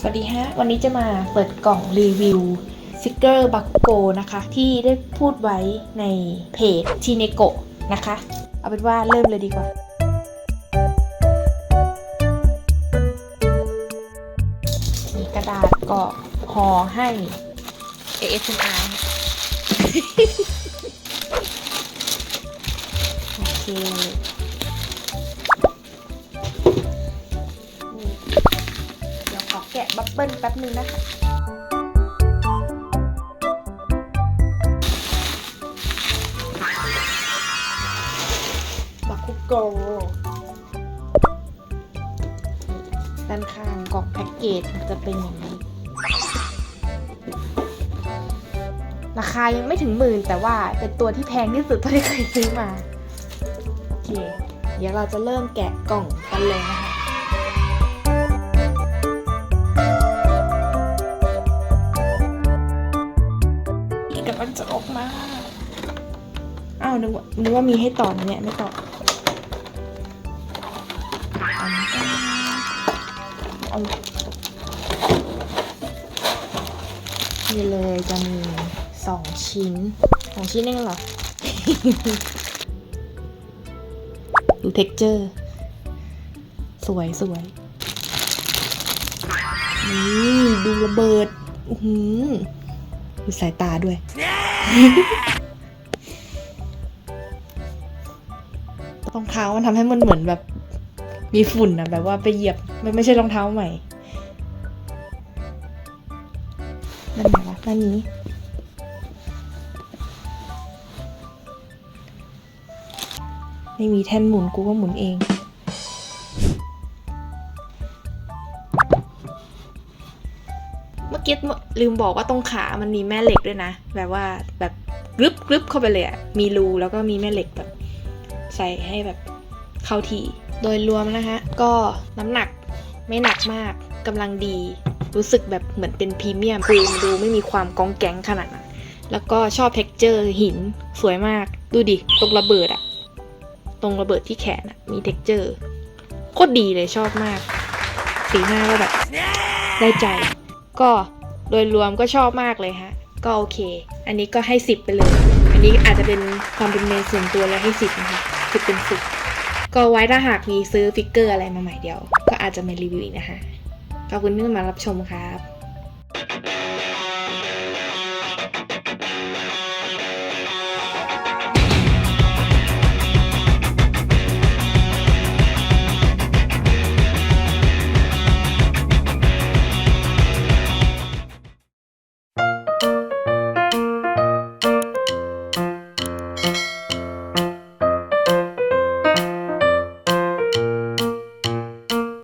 สวัสดีฮะ วันนี้จะมาเปิดกล่องรีวิวฟิกเกอร์บักโกนะคะ ที่ได้พูดไว้ในเพจทีเนโกนะคะ เอาเป็นว่าเริ่มเลยดีกว่า มีกระดาษก็ห่อให้ ASMR โอเค บับเบิ้ลแป๊บนึงนะคะ บักคุโกด้านข้างกล่องแพ็กเกจจะเป็นอย่างนี้ ราคายังไม่ถึงหมื่นแต่ว่าเป็นตัวที่แพงที่สุดเท่าที่เคยซื้อมา โอเค เดี๋ยวเราจะเริ่มแกะกล่องกันเลยนะคะ อีกกำลังจะออกมา อ้าวนึกว่านึกว่ามีให้ต่อนะเนี่ยไม่ต่อเอานี่เลยจะมีสองชิ้นสองชิ้นเองเหรอ ดูเท็กเจอร์ สวยสวยนี่ดูระเบิด อือหือ ดูสายตาด้วย รองเท้ามันทำให้มันเหมือนแบบ มีฝุ่นนะแบบว่าไปเหยียบ มันไม่ใช่รองเท้าใหม่นั่นไหนวะนั่นนี้ไม่มีแท่นหมุนกูก็หมุนเอง เมื่อกี้ลืมบอกว่าตรงขามันมีแม่เหล็กด้วยนะ แบบว่าแบบกรึบกรึบเข้าไปเลยอะมีรูแล้วก็มีแม่เหล็กแบบ ใส่ให้แบบเข้าที่ โดยรวมนะคะก็น้ำหนักไม่หนักมากกำลังดี รู้สึกแบบเหมือนเป็นพรีเมียมคือมันดูไม่มีความกองแกงขนาดนั้นแล้วก็ชอบเท็กเจอร์หินสวยมาก ดูดิ ตรงระเบิดอะตรงระเบิดที่แขนอะมีเท็กเจอร์โคตรดีเลยชอบมาก สีหน้าก็แบบ ได้ใจ ก็โดยรวมก็ชอบมากเลยฮะ ก็โอเค อันนี้ก็ให้สิบไปเลย อันนี้อาจจะเป็นความเป็นเมนส่วนตัวแล้วให้สิบนะคะสิบเป็นสิบก็ไว้ถ้าหากมีซื้อฟิกเกอร์อะไรมาใหม่เดียว ก็อาจจะมารีวิวอีกนะคะ ขอบคุณที่มารับชมครับ you